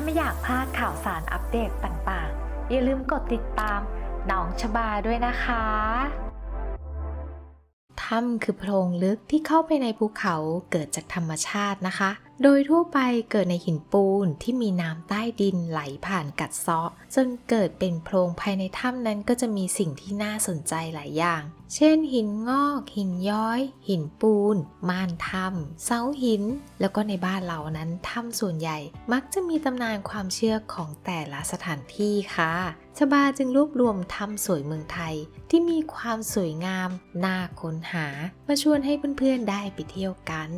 าไม่อยากพลาดข่าวสารอัปเดตต่างๆ อย่าลืมกดติดตามน้องชบาด้วยนะคะ ถ้ำคือโพรงลึกที่เข้าไปในภูเขาเกิดจากธรรมชาตินะคะ โดยทั่วไปเกิดในหินปูนที่มีน้ำใต้ดินไหลผ่านกัดเซาะ จนเกิดเป็นโพรงภายในถ้ำนั้นก็จะมีสิ่งที่น่าสนใจหลายอย่าง เช่น หินงอก หินย้อย หินปูน ม่านถ้ำเสาหิน แล้วก็ในบ้านเรานั้นถ้ำส่วนใหญ่ มักจะมีตำนานความเชื่อของแต่ละสถานที่ค่ะชบาจึงรวบรวมถ้ำสวยเมืองไทย ที่มีความสวยงาม น่าค้นหา มาชวนให้เพื่อนๆได้ไปเที่ยวกัน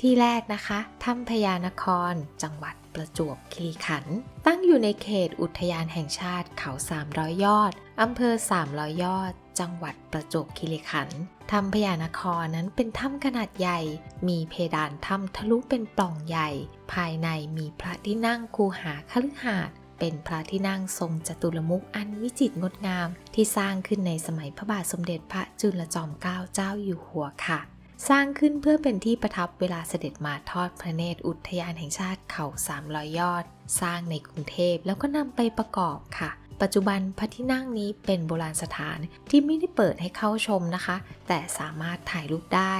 ที่แรกนะคะถ้ำพญานคร จังหวัดประจวบคีรีขันธ์ตั้งอยู่ในเขตอุทยานแห่งชาติเขา300ยอดอำเภอ300ยอด จังหวัดประจวบคีรีขันธ์ถ้ำพญานครนั้นเป็นถ้ำขนาดใหญ่ มีเพดานถ้ำทะลุเป็นปล่องใหญ่ ภายในมีพระที่นั่งคูหาคฤหาสน์เป็นพระที่นั่งทรงจตุรมุขอันวิจิตรงดงาม ที่สร้างขึ้นในสมัยพระบาทสมเด็จพระจุลจอมเกล้าเจ้าอยู่หัวค่ะ สร้างขึ้นเพื่อเป็นที่ประทับเวลาเสด็จมาทอดพระเนตรอุทยานแห่งชาติเขา 300 ยอด สร้างในกรุงเทพแล้วก็นำไปประกอบค่ะ ปัจจุบันพระที่นั่งนี้เป็นโบราณสถานที่ไม่ได้เปิดให้เข้าชมนะคะ แต่สามารถถ่ายรูปได้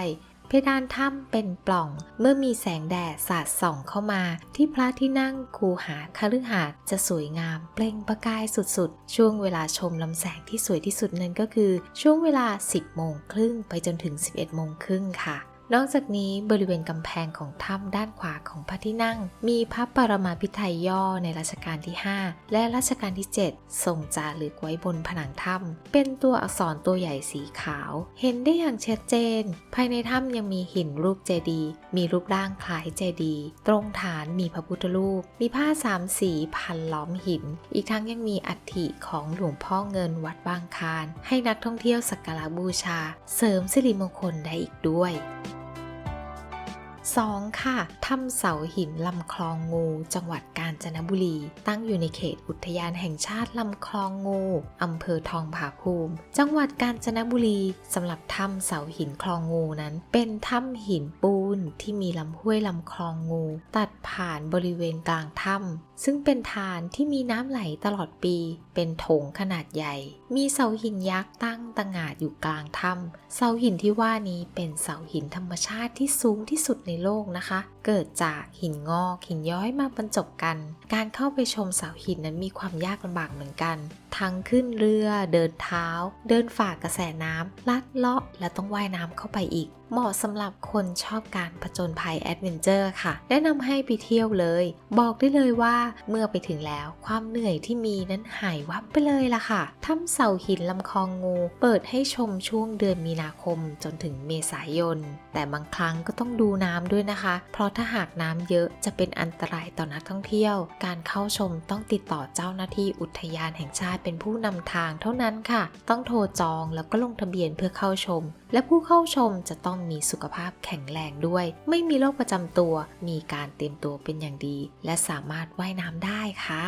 เพดานถ้ำเป็นปล่อง เมื่อมีแสงแดดสาดส่องเข้ามา ที่พระที่นั่งคูหาคฤหาสน์จะสวยงาม เปล่งประกายสุดๆ ช่วงเวลาชมลำแสงที่สวยที่สุดนั้นก็คือ ช่วงเวลา 10โมงครึ่งไปจนถึง 11โมงครึ่งค่ะ นอกจากนี้บริเวณกำแพงของถ้ำด้านขวาของพระที่นั่ง มีพระปรมาภิไธยย่อในรัชกาลที่ 5 และรัชกาลที่ 7 ทรงจารึกไว้บนผนังถ้ำเป็นตัวอักษรตัวใหญ่สีขาว เห็นได้อย่างชัดเจน ภายในถ้ำยังมีหินรูปเจดีย์มีรูปร่างคล้ายเจดีย์ตรงฐานมีพระพุทธรูป มีผ้าสามสีพันล้อมหิน อีกทั้งยังมีอัฐิของหลวงพ่อเงินวัดบางคาร ให้นักท่องเที่ยวสักการะบูชา เสริมสิริมงคลได้อีกด้วย 2. ค่ะถ้ำเสาหินลำคลองงู จังหวัดกาญจนบุรี ตั้งอยู่ในเขตอุทยานแห่งชาติลำคลองงูอำเภอทองผาภูมิ จังหวัดกาญจนบุรีสำหรับถ้ำเสาหินคลองงูนั้น เป็นถ้ำหินปูนที่มีลำห้วยลำคลองงู ตัดผ่านบริเวณกลางถ้ำ ซึ่งเป็นฐานที่มีน้ำไหลตลอดปีเป็นโถงขนาดใหญ่ มีเสาหินยักษ์ตั้งตระหง่านอยู่กลางถ้ำเสาหินที่ว่านี้เป็นเสาหินธรรมชาติที่สูงที่สุดในโลกนะคะ เกิดจากหินงอกหินย้อยมาบรรจบกัน การเข้าไปชมเสาหินนั้นมีความยากลำบากเหมือนกัน ทั้งขึ้นเรือเดินเท้า เดินฝ่ากระแสน้ำลัดเลาะและต้องว่ายน้ำเข้าไปอีก เหมาะสำหรับคนชอบการผจญภัยแอดเวนเจอร์ค่ะ แนะนำให้ไปเที่ยวเลย บอกได้เลยว่าเมื่อไปถึงแล้วความเหนื่อยที่มีนั้นหายวับไปเลยล่ะค่ะถ้ำเสาหินลำคลองงู เปิดให้ชมช่วงเดือนมีนาคมจนถึงเมษายน แต่บางครั้งก็ต้องดูน้ำด้วยนะคะ เพราะถ้าหากน้ำเยอะจะเป็นอันตรายต่อนักท่องเที่ยว การเข้าชมต้องติดต่อเจ้าหน้าที่อุทยานแห่งชาติเป็นผู้นำทางเท่านั้นค่ะ ต้องโทรจองแล้วก็ลงทะเบียนเพื่อเข้าชม และผู้เข้าชมจะต้องมีสุขภาพแข็งแรงด้วย ไม่มีโรคประจำตัว มีการเตรียมตัวเป็นอย่างดี และสามารถว่ายน้ำได้ค่ะ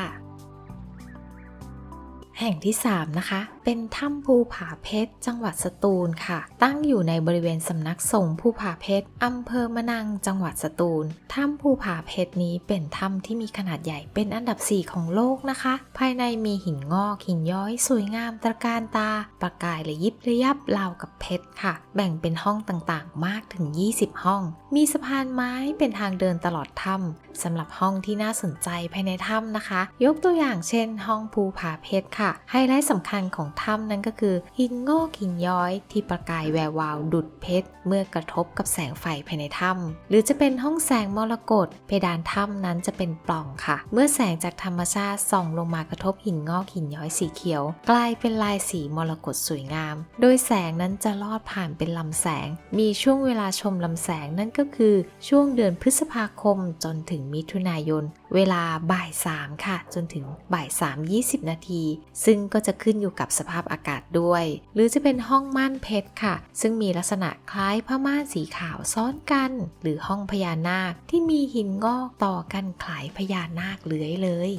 แห่งที่ 3 นะคะ เป็นถ้ำภูผาเพชร จังหวัดสตูลค่ะ ตั้งอยู่ในบริเวณสำนักสงฆ์ภูผาเพชรอำเภอมะนัง จังหวัดสตูล ถ้ำภูผาเพชรนี้เป็นถ้ำที่มีขนาดใหญ่เป็นอันดับ 4 ของโลกนะคะ ภายในมีหินงอกหินย้อยสวยงามตระการตา ประกายระยิบระยับราวกับเพชรค่ะ แบ่งเป็นห้องต่างๆ มากถึง 20 ห้อง มีสะพานไม้เป็นทางเดินตลอดถ้ำสำหรับห้องที่น่าสนใจภายในถ้ำนะคะ ยกตัวอย่างเช่น ห้องภูผาเพชรค่ะ ไฮไลท์สำคัญของถ้ำนั้นก็คือ หินงอกหินย้อยที่ประกายแวววาวดุดเพชร เมื่อกระทบกับแสงไฟภายในถ้ำหรือจะเป็นห้องแสงมรกตเพดานถ้ำนั้นจะเป็นปล่องค่ะ เมื่อแสงจากธรรมชาติส่องลงมากระทบหินงอกหินย้อยสีเขียว กลายเป็นลายสีมรกตสวยงาม โดยแสงนั้นจะลอดผ่านเป็นลำแสง มีช่วงเวลาชมลำแสงนั่นก็คือ ช่วงเดือนพฤษภาคมจนถึงมิถุนายนเวลาบ่าย3ค่ะ จนถึงบ่าย3 20 นาที ซึ่งก็จะขึ้นอยู่กับสภาพอากาศด้วย หรือจะเป็นห้องม่านเพชรค่ะ ซึ่งมีลักษณะคล้ายผ้าม่านสีขาวซ้อนกัน หรือห้องพญานาคที่มีหินงอกต่อกันคล้ายพญานาคเลื้อยเลย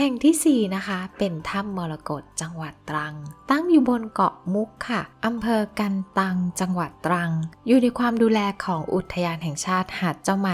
แห่งที่ 4 นะคะ เป็นถ้ำมรกตจังหวัดตรัง ตั้งอยู่บนเกาะมุกค่ะอำเภอกันตังจังหวัดตรัง อยู่ในความดูแลของอุทยานแห่งชาติหาดเจ้าไหม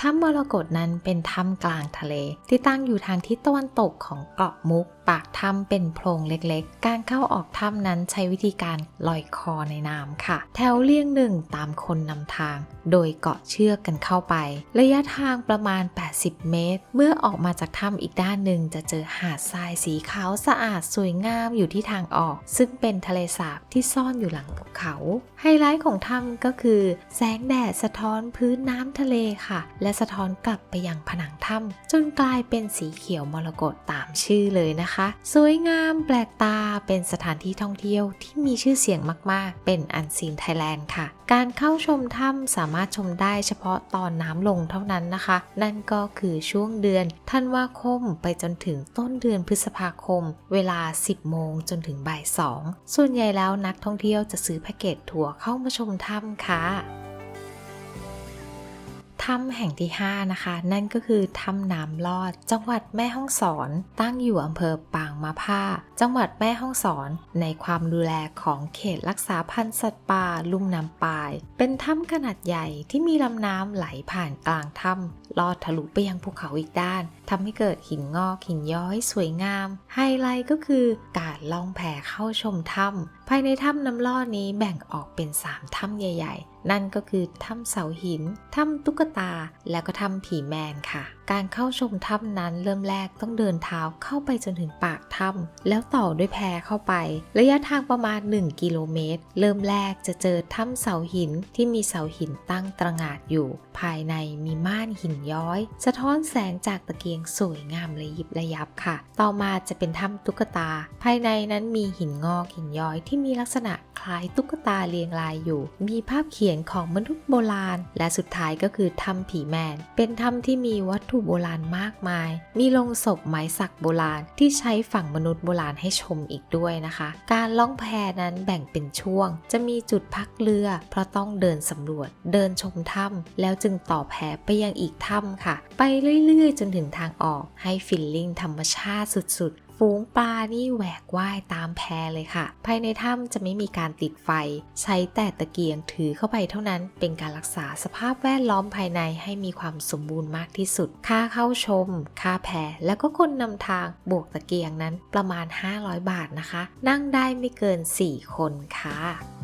ถ้ำมรกตนั้นเป็นถ้ำกลางทะเล ที่ตั้งอยู่ทางทิศตะวันตกของเกาะมุก ปากถ้ำเป็นโพรงเล็กๆ การเข้าออกถ้ำนั้นใช้วิธีการลอยคอในน้ำค่ะ แถวเลี่ยงหนึ่งตามคนนำทาง โดยเกาะเชือกกันเข้าไป ระยะทางประมาณ 80 เมตร เมื่อออกมาจากถ้ำอีกด้านหนึ่งจะเจอหาดทรายสีขาวสะอาดสวยงามอยู่ที่ทางออก ซึ่งเป็นทะเลสาบที่ซ่อนอยู่หลังภูเขา ไฮไลท์ของถ้ำก็คือ แสงแดดสะท้อนพื้นน้ำทะเลค่ะ และสะท้อนกลับไปยังผนังถ้ำจนกลายเป็นสีเขียวมรกตตามชื่อเลยนะคะสวยงามแปลกตาเป็นสถานที่ท่องเที่ยวที่มีชื่อเสียงมาก ๆ เป็นอันซีนไทยแลนด์ค่ะ การเข้าชมถ้ำสามารถชมได้เฉพาะตอนน้ำลงเท่านั้นนะคะ นั่นก็คือช่วงเดือนธันวาคมไปจนถึงต้นเดือนพฤษภาคม เวลา 10 โมงจนถึงบ่าย 2 ส่วนใหญ่แล้วนักท่องเที่ยวจะซื้อแพ็กเกจทัวร์เข้ามาชมถ้ำค่ะ ถ้ำแห่งที่ 5 นะคะ นั่นก็คือถ้ำน้ำลอด จังหวัดแม่ฮ่องสอน ตั้งอยู่อำเภอปางมะผ้า จังหวัดแม่ฮ่องสอน ในความดูแลของเขตรักษาพันธุ์สัตว์ป่าลุ่มน้ำปาย เป็นถ้ำขนาดใหญ่ที่มีลำน้ำไหลผ่านกลางถ้ำลอดทะลุไปยังภูเขาอีกด้านทำให้เกิดหินงอกหินย้อยสวยงาม ไฮไลท์ก็คือการล่องแพเข้าชมถ้ำภายในถ้ำน้ำลอดนี้แบ่งออกเป็น 3 ถ้ำใหญ่ ๆ นั่นก็คือถ้ำเสาหิน ถ้ำตุ๊กตา และก็ถ้ำผีแมนค่ะ การเข้าชมถ้ำนั้นเริ่มแรกต้องเดินเท้าเข้าไปจนถึงปากถ้ำแล้วต่อด้วยแพเข้าไป ระยะทางประมาณ 1 กิโลเมตร เริ่มแรกจะเจอถ้ำเสาหินที่มีเสาหินตั้งตระหง่านอยู่ ภายในมีม่านหินย้อย สะท้อนแสงจากตะเกียงสวยงามระยิบระยับค่ะ ต่อมาจะเป็นถ้ำตุ๊กตา ภายในนั้นมีหินงอกหินย้อยที่มีลักษณะคล้ายตุ๊กตาเรียงรายอยู่ มีภาพเขียนของมนุษย์โบราณ และสุดท้ายก็คือถ้ำผีแมน เป็นถ้ำที่มีวัตถุถุโบราณมากมาย มีโลงศพไม้สักโบราณที่ใช้ฝังมนุษย์โบราณให้ชมอีกด้วยนะคะ การล่องแพนั้นแบ่งเป็นช่วง จะมีจุดพักเรือ เพราะต้องเดินสำรวจ เดินชมถ้ำแล้วจึงต่อแพไปยังอีกถ้ำค่ะ ไปเรื่อยๆ จนถึงทางออก ให้ฟิลลิ่งธรรมชาติสุดๆ ฝูงปลานี่แหวกว่ายตามแพเลยค่ะ ภายในถ้ำจะไม่มีการติดไฟ ใช้แต่ตะเกียงถือเข้าไปเท่านั้น เป็นการรักษาสภาพแวดล้อมภายในให้มีความสมบูรณ์มากที่สุด ค่าเข้าชม ค่าแพแล้วก็คนนำทางบวกตะเกียงนั้นประมาณ 500 บาทนะคะ นั่งได้ไม่เกิน 4 คนค่ะ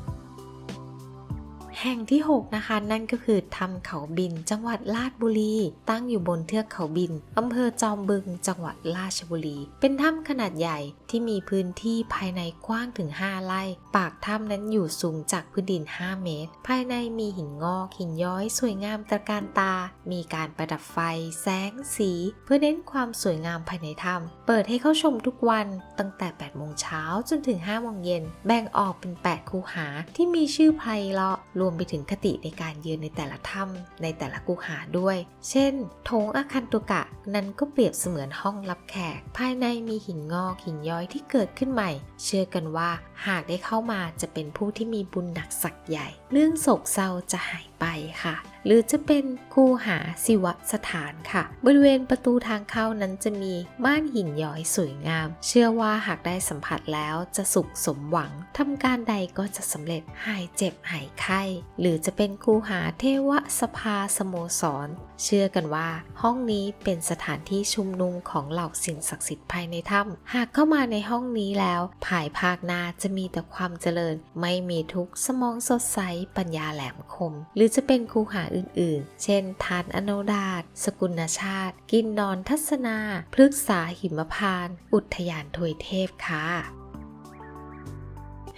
แห่งที่ 6 นะคะ นั่นก็คือถ้ำเขาบิน จังหวัดราชบุรี ตั้งอยู่บนเทือกเขาบินอำเภอจอมบึง จังหวัดราชบุรี เป็นถ้ำขนาดใหญ่ ที่มีพื้นที่ภายในกว้างถึง 5 ไร่ ปากถ้ำนั้นอยู่สูงจากพื้นดิน 5 เมตร ภายในมีหินงอกหินย้อยสวยงามตระการตา มีการประดับไฟ แสงสี เพื่อเน้นความสวยงามภายในถ้ำเปิดให้เข้าชมทุกวันตั้งแต่ 8 โมงเช้าจนถึง 5 โมงเย็น แบ่งออกเป็น 8 คูหาที่มีชื่อไพเราะรวมไปถึงคติในการยืนในแต่ละถ้ำในแต่ละคูหาด้วย เช่นโถงอาคันตุกะนั้นก็เปรียบเสมือนห้องรับแขก ภายในมีหินงอกหินย้อยที่เกิดขึ้นใหม่ เชื่อกันว่าหากได้เข้ามาจะเป็นผู้ที่มีบุญหนักสักใหญ่ เรื่องโศกเศร้าจะหายไปค่ะ หรือจะเป็นคูหาศิวสถานค่ะ บริเวณประตูทางเข้านั้นจะมีม่านหินย้อยสวยงาม เชื่อว่าหากได้สัมผัสแล้วจะสุขสมหวังทำการใดก็จะสำเร็จหายเจ็บหายไข้ หรือจะเป็นคูหาเทวสภาสโมสร เชื่อกันว่า ห้องนี้เป็นสถานที่ชุมนุมของเหล่าสิ่งศักดิ์สิทธิ์ภายในถ้ำหากเข้ามาในห้องนี้แล้วภายภาคหน้าจะมีแต่ความเจริญ ไม่มีทุกข์สมองสดใสปัญญาแหลมคม หรือจะเป็นคูหาอื่นๆ เช่นทานอโนดาต สกุลชาติ กินนอนทัศนาพฤกษาหิมพานต์อุทยานทวยเทพค่ะ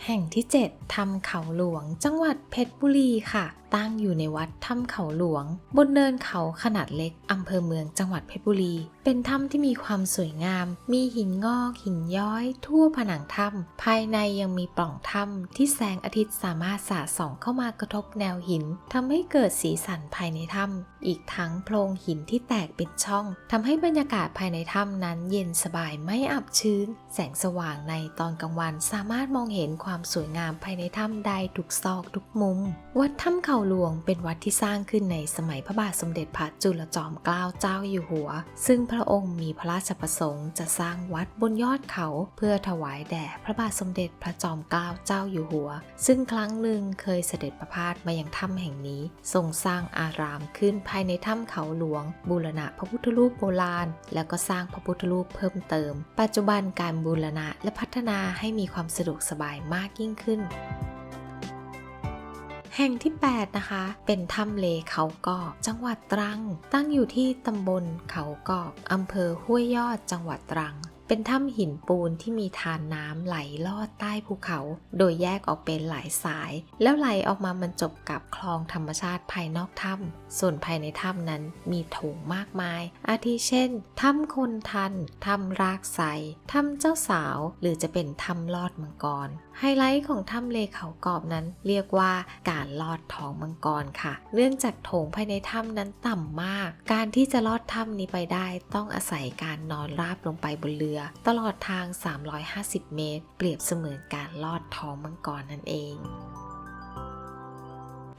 แห่งที่7ถ้ำเขาหลวงจังหวัดเพชรบุรีค่ะ ตั้งอยู่ในวัดถ้ำเขาหลวง บนเนินเขาขนาดเล็กอำเภอเมืองจังหวัดเพชรบุรี เป็นถ้ำที่มีความสวยงาม มีหินงอกหินย้อย ทั่วผนังถ้ำภายในยังมีปล่องถ้ำที่แสงอาทิตย์สามารถสาดส่องเข้ามากระทบแนวหินทำให้เกิดสีสันภายในถ้ำอีกทั้งโพรงหินที่แตกเป็นช่องทำให้บรรยากาศภายในถ้ำนั้นเย็นสบายไม่อับชื้น แสงสว่างในตอนกลางวันสามารถมองเห็นความสวยงามภายในถ้ำได้ทุกซอกทุกมุม วัดถ้ำเขาหลวงเป็นวัดที่สร้างขึ้นในสมัยพระบาทสมเด็จพระจุลจอมเกล้าเจ้าอยู่หัว ซึ่งพระองค์มีพระราชประสงค์จะสร้างวัดบนยอดเขาเพื่อถวายแด่พระบาทสมเด็จพระจอมเกล้าเจ้าอยู่หัว ซึ่งครั้งหนึ่งเคยเสด็จประพาสมายังถ้ำแห่งนี้ ทรงสร้างอารามขึ้นภายในถ้ำเขาหลวง บูรณะพระพุทธรูปโบราณ แล้วก็สร้างพระพุทธรูปเพิ่มเติม ปัจจุบันการบูรณะและพัฒนาให้มีความสะดวกสบายมากยิ่งขึ้น แห่งที่ 8 นะคะ เป็นถ้ำเลเขากอกจังหวัดตรัง ตั้งอยู่ที่ตำบลเขากอกอำเภอห้วยยอดจังหวัดตรังเป็นถ้ำหินปูนที่มีทานน้ำไหลลอดใต้ภูเขา โดยแยกออกเป็นหลายสาย แล้วไหลออกมามันจบกับคลองธรรมชาติภายนอกถ้ำส่วนภายในถ้ำนั้นมีโถงมากมาย อาทิเช่นถ้ำคนทันถ้ำรากไสถ้ำเจ้าสาว หรือจะเป็นถ้ำลอดมังกรไฮไลท์ของถ้ำเลเขากอบนั้นเรียกว่าการลอดท้องมังกรค่ะ เนื่องจากโถงภายในถ้ำนั้นต่ำมาก การที่จะลอดถ้ำนี้ไปได้ต้องอาศัยการนอนราบลงไปบนเรือ ตลอดทาง 350 เมตร เปรียบเสมือนการลอดท้องมังกรนั่นเอง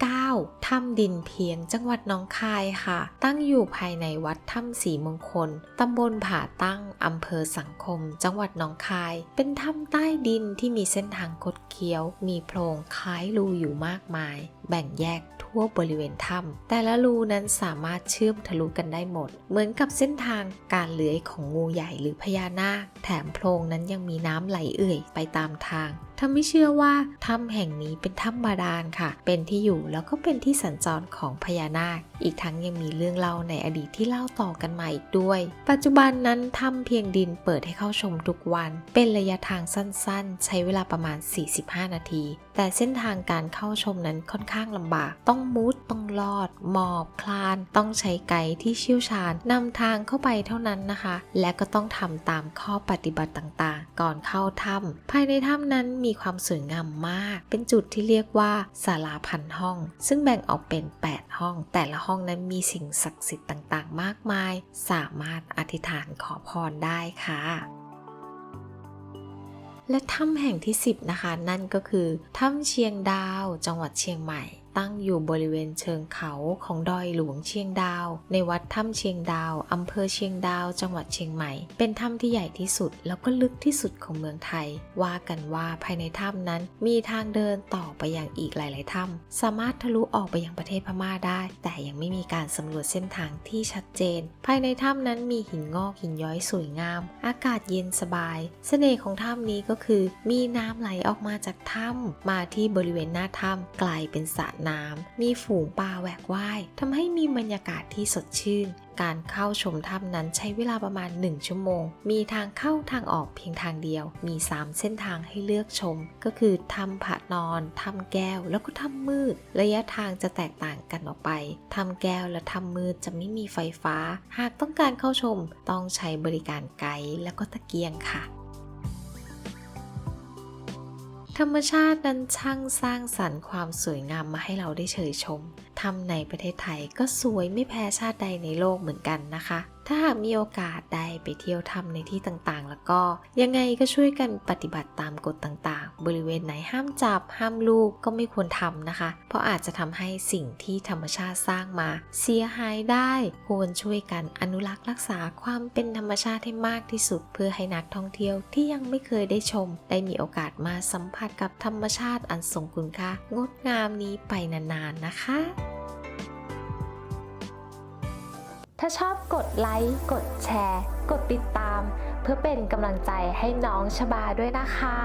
9. ถ้ำดินเพียงจังหวัดน้องคายค่ะ ตั้งอยู่ภายในวัดถ้ำสีมงคล ตำบลผาตั้ง อำเภอสังคม จังหวัดหนองคาย เป็นถ้ำใต้ดินที่มีเส้นทางคดเคี้ยว มีโพรงคล้ายรูอยู่มากมาย แบ่งแยกทั่วบริเวณถ้ำแต่ละรูนั้นสามารถเชื่อมทะลุกันได้หมด เหมือนกับเส้นทางการเลื้อยของงูใหญ่หรือพญานาค แถมโพรงนั้นยังมีน้ำไหลเอื่อยไปตามทางทำให้เชื่อว่าถ้ำแห่งนี้เป็นถ้ำบาดาลค่ะ เป็นที่อยู่แล้วก็เป็นที่สัญจรของพญานาค อีกทั้งยังมีเรื่องเล่าในอดีตที่เล่าต่อกันมาอีกด้วย ปัจจุบันนั้นถ้ำเพียงดินเปิดให้เข้าชมทุกวัน เป็นระยะทางสั้นๆ ใช้เวลาประมาณ 45 นาที แต่เส้นทางการเข้าชมนั้นค่อนข้างลำบาก ต้องมุด ต้องลอด หมอบ คลาน ต้องใช้ไกด์ที่เชี่ยวชาญนำทางเข้าไปเท่านั้นนะคะ และก็ต้องทำตามข้อปฏิบัติต่างๆ ก่อนเข้าถ้ำภายในถ้ำนั้นมีความสวยงามมาก เป็นจุดที่เรียกว่าศาลาพันห้อง ซึ่งแบ่งออกเป็น 8 ห้อง แต่ละห้องนั้นมีสิ่งศักดิ์สิทธิ์ต่างๆ มากมาย สามารถอธิษฐานขอพรได้ค่ะและถ้ำแห่งที่ 10 นะคะ นั่นก็คือถ้ำเชียงดาวจังหวัดเชียงใหม่ ตั้งอยู่บริเวณเชิงเขาของดอยหลวงเชียงดาว ในวัดถ้ำเชียงดาวอำเภอเชียงดาว จังหวัดเชียงใหม่ เป็นถ้ำที่ใหญ่ที่สุด แล้วก็ลึกที่สุดของเมืองไทย ว่ากันว่าภายในถ้ำนั้นมีทางเดินต่อไปยังอีกหลาย ๆ ถ้ำสามารถทะลุออกไปยังประเทศพม่าได้ แต่ยังไม่มีการสำรวจเส้นทางที่ชัดเจน ภายในถ้ำนั้นมีหินงอกหินย้อยสวยงาม อากาศเย็นสบาย เสน่ห์ของถ้ำนี้ก็คือ มีน้ำไหลออกมาจากถ้ำมาที่บริเวณหน้าถ้ำกลายเป็นสระน้ำ มีฝูงปลาแหวกว่ายทำให้มีบรรยากาศที่สดชื่น การเข้าชมถ้ำนั้นใช้เวลาประมาณ 1 ชั่วโมง มีทางเข้าทางออกเพียงทางเดียว มี 3 เส้นทางให้เลือกชม ก็คือถ้ำผานอน ถ้ำแก้ว แล้วก็ถ้ำมืด ระยะทางจะแตกต่างกันออกไป ถ้ำแก้วและถ้ำมืดจะไม่มีไฟฟ้า หากต้องการเข้าชม ต้องใช้บริการไกด์แล้วก็ตะเกียงค่ะ ธรรมชาตินั้นช่างสร้างสรรค์ความสวยงามมาให้เราได้เฉยชมทำในประเทศไทยก็สวยไม่แพ้ชาติใดในโลกเหมือนกันนะคะ ถ้าหากมีโอกาสได้ไปเที่ยวทำในที่ต่างๆ แล้วก็ยังไงก็ช่วยกันปฏิบัติตามกฎต่างๆ บริเวณไหนห้ามจับ ห้ามลูกก็ไม่ควรทำนะคะ เพราะอาจจะทำให้สิ่งที่ธรรมชาติสร้างมา เสียหายได้ควรช่วยกันอนุรักษ์รักษาความเป็นธรรมชาติให้มากที่สุด เพื่อให้นักท่องเที่ยวที่ยังไม่เคยได้ชม ได้มีโอกาสมาสัมผัสกับธรรมชาติอันทรงคุณค่างดงามนี้ไปนานๆนะคะ ถ้าชอบกดไลค์ กดแชร์ กดติดตาม เพื่อเป็นกำลังใจให้น้องชบาด้วยนะคะ